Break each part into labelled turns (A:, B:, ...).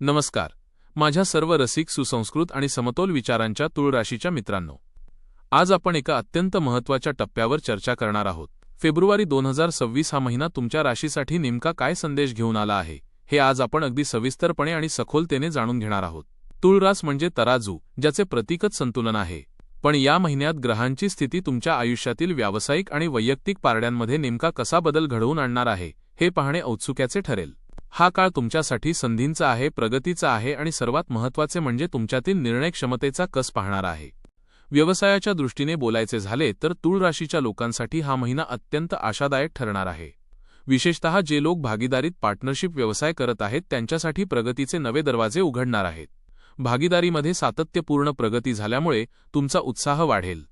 A: नमस्कार. माझ्या सर्व रसिक सुसंस्कृत आणि समतोल विचारांच्या तुळ राशीच्या मित्रांनो. आज आपण एका अत्यंत महत्त्वाच्या टप्प्यावर चर्चा करणार आहोत. फेब्रुवारी दोन हजार सव्वीस हा महिना तुमच्या राशीसाठी नेमका काय संदेश घेऊन आला आहे हे आज आपण अगदी सविस्तरपणे आणि सखोलतेने जाणून घेणार आहोत. तुळरास म्हणजे तराजू ज्याचे प्रतीकच संतुलन आहे. पण या महिन्यात ग्रहांची स्थिती तुमच्या आयुष्यातील व्यावसायिक आणि वैयक्तिक पारड्यांमध्ये नेमका कसा बदल घडवून आणणार आहे हे पाहणे औत्सुक्याचे ठरेल. हा काळ तुमच्यासाठी संधींचा आहे प्रगतीचा आहे आणि सर्वात महत्त्वाचे म्हणजे तुमच्यातील निर्णय क्षमतेचा कस पाहणार आहे. व्यवसायाच्या दृष्टीने बोलायचे झाले तर तूळ राशीच्या लोकांसाठी हा महिना अत्यंत आशादायक ठरणार आहे. विशेषतः जे लोक भागीदारीत पार्टनरशिप व्यवसाय करत आहेत त्यांच्यासाठी प्रगतीचे नवे दरवाजे उघडणार आहेत. भागीदारीमध्ये सातत्यपूर्ण प्रगती झाल्यामुळे तुमचा उत्साह वाढेल.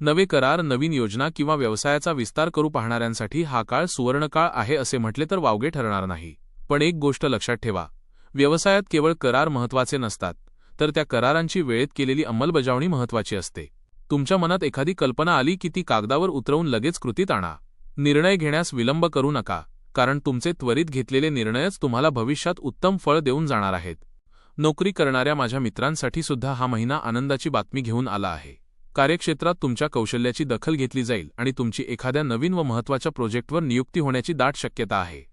A: नवे करार नवीन योजना किंवा व्यवसायाचा विस्तार करू पाहणाऱ्यांसाठी हा काळ सुवर्णकाळ आहे असे म्हटले तर वावगे ठरणार नाही. पण एक गोष्ट लक्षात ठेवा. व्यवसायात केवळ करार महत्त्वाचे नसतात तर त्या करारांची वेळेत केलेली अंमलबजावणी महत्वाची असते. तुमच्या मनात एखादी कल्पना आली की ती कागदावर उतरवून लगेच कृतीत आणा. निर्णय घेण्यास विलंब करू नका कारण तुमचे त्वरित घेतलेले निर्णयच तुम्हाला भविष्यात उत्तम फळ देऊन जाणार आहेत. नोकरी करणाऱ्या माझ्या मित्रांसाठी सुद्धा हा महिना आनंदाची बातमी घेऊन आला आहे. कार्यक्षेत्रात तुमच्या कौशल्याची दखल घेतली जाईल आणि तुमची एखाद्या नवीन व महत्त्वाच्या प्रोजेक्टवर नियुक्ती होण्याची दाट शक्यता आहे.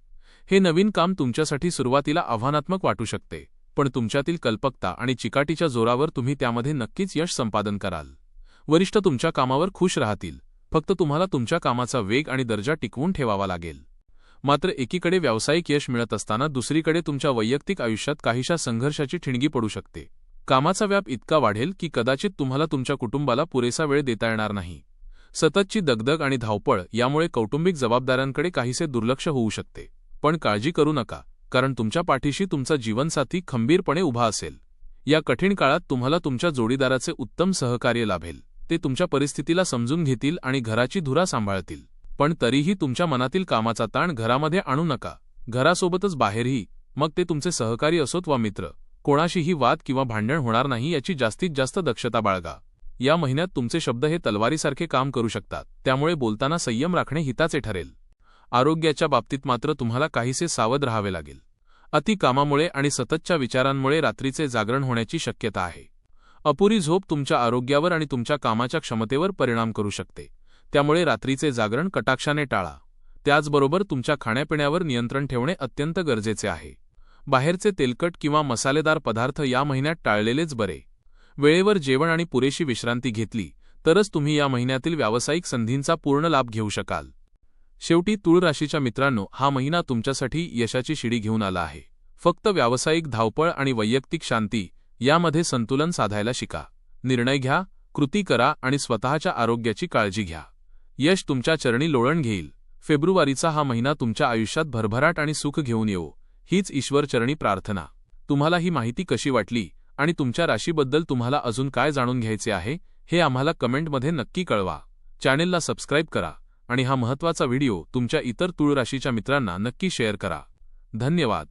A: हे नवीन काम तुमच्यासाठी सुरुवातीला आव्हानात्मक वाटू शकते पण तुमच्यातील कल्पकता आणि चिकाटीच्या जोरावर तुम्ही त्यामध्ये नक्कीच यश संपादन कराल. वरिष्ठ तुमच्या कामावर खुश राहतील फक्त तुम्हाला तुमच्या कामाचा वेग आणि दर्जा टिकवून ठेवावा लागेल. मात्र एकीकडे व्यावसायिक यश मिळत असताना दुसरीकडे तुमच्या वैयक्तिक आयुष्यात काहीशा संघर्षाची ठिणगी पडू शकते. कामाचा व्याप इतका वाढेल की कदाचित तुम्हाला तुमच्या कुटुंबाला पुरेसा वेळ देता येणार नाही. सततची दगदग आणि धावपळ यामुळे कौटुंबिक जबाबदाऱ्यांकडे काहीसे दुर्लक्ष होऊ शकते. पण काळजी करू नका कारण तुमच्या पाठीशी तुमचा जीवनसाथी खंबीरपणे उभा असेल. या कठीण काळात तुम्हाला तुमच्या जोडीदाराचे उत्तम सहकार्य लाभेल. ते तुमच्या परिस्थितीला समजून घेतील आणि घराची धुरा सांभाळतील. पण तरीही तुमच्या मनातील कामाचा ताण घरामध्ये आणू नका. घरासोबतच बाहेरही मग ते तुमचे सहकारी असोत वा मित्र. कोणाशीही वाद किंवा भांडण होणार नाही याची जास्तीत जास्त दक्षता बाळगा. या महिन्यात तुमचे शब्द हे तलवारीसारखे काम करू शकतात. त्यामुळे बोलताना संयम राखणे हिताचे ठरेल. आरोग्याच्या बाबतीत मात्र तुम्हाला काहीसे सावध राहावे लागेल. अति कामामुळे आणि सततच्या विचारांमुळे रात्रीचे जागरण होण्याची शक्यता आहे. अपुरी झोप तुमच्या आरोग्यावर आणि तुमच्या कामाच्या क्षमतेवर परिणाम करू शकते. त्यामुळे रात्रीचे जागरण कटाक्षाने टाळा. त्याचबरोबर तुमच्या खाण्यापिण्यावर नियंत्रण ठेवणे अत्यंत गरजेचे आहे. बाहेरचे तेलकट किंवा मसालेदार पदार्थ या महिन्यात टाळलेलेच बरे. वेळेवर जेवण आणि पुरेशी विश्रांती घेतली तरच तुम्ही या महिन्यातील व्यावसायिक संधींचा पूर्ण लाभ घेऊ शकाल. शेवटी तुळ राशीच्या मित्रांनो हा महिना तुमच्यासाठी यशाची शिडी घेऊन आला आहे. फक्त व्यावसायिक धावपळ आणि वैयक्तिक शांती यामध्ये संतुलन साधायला शिका. निर्णय घ्या कृती करा आणि स्वतःच्या आरोग्याची काळजी घ्या. यश तुमच्या चरणी लोळण घेईल. फेब्रुवारीचा हा महिना तुमच्या आयुष्यात भरभराट आणि सुख घेऊन येऊ हीच ईश्वरचरणी प्रार्थना. तुम्हाला ही माहिती कशी वाटली आणि तुमच्या राशीबद्दल तुम्हाला अजून काय जाणून घ्यायचे आहे हे आम्हाला कमेंटमध्ये नक्की कळवा. चॅनेलला सबस्क्राईब करा. आणि हा महत्त्वाचा व्हिडिओ तुमच्या इतर तुळ राशीच्या मित्रांना नक्की शेअर करा. धन्यवाद.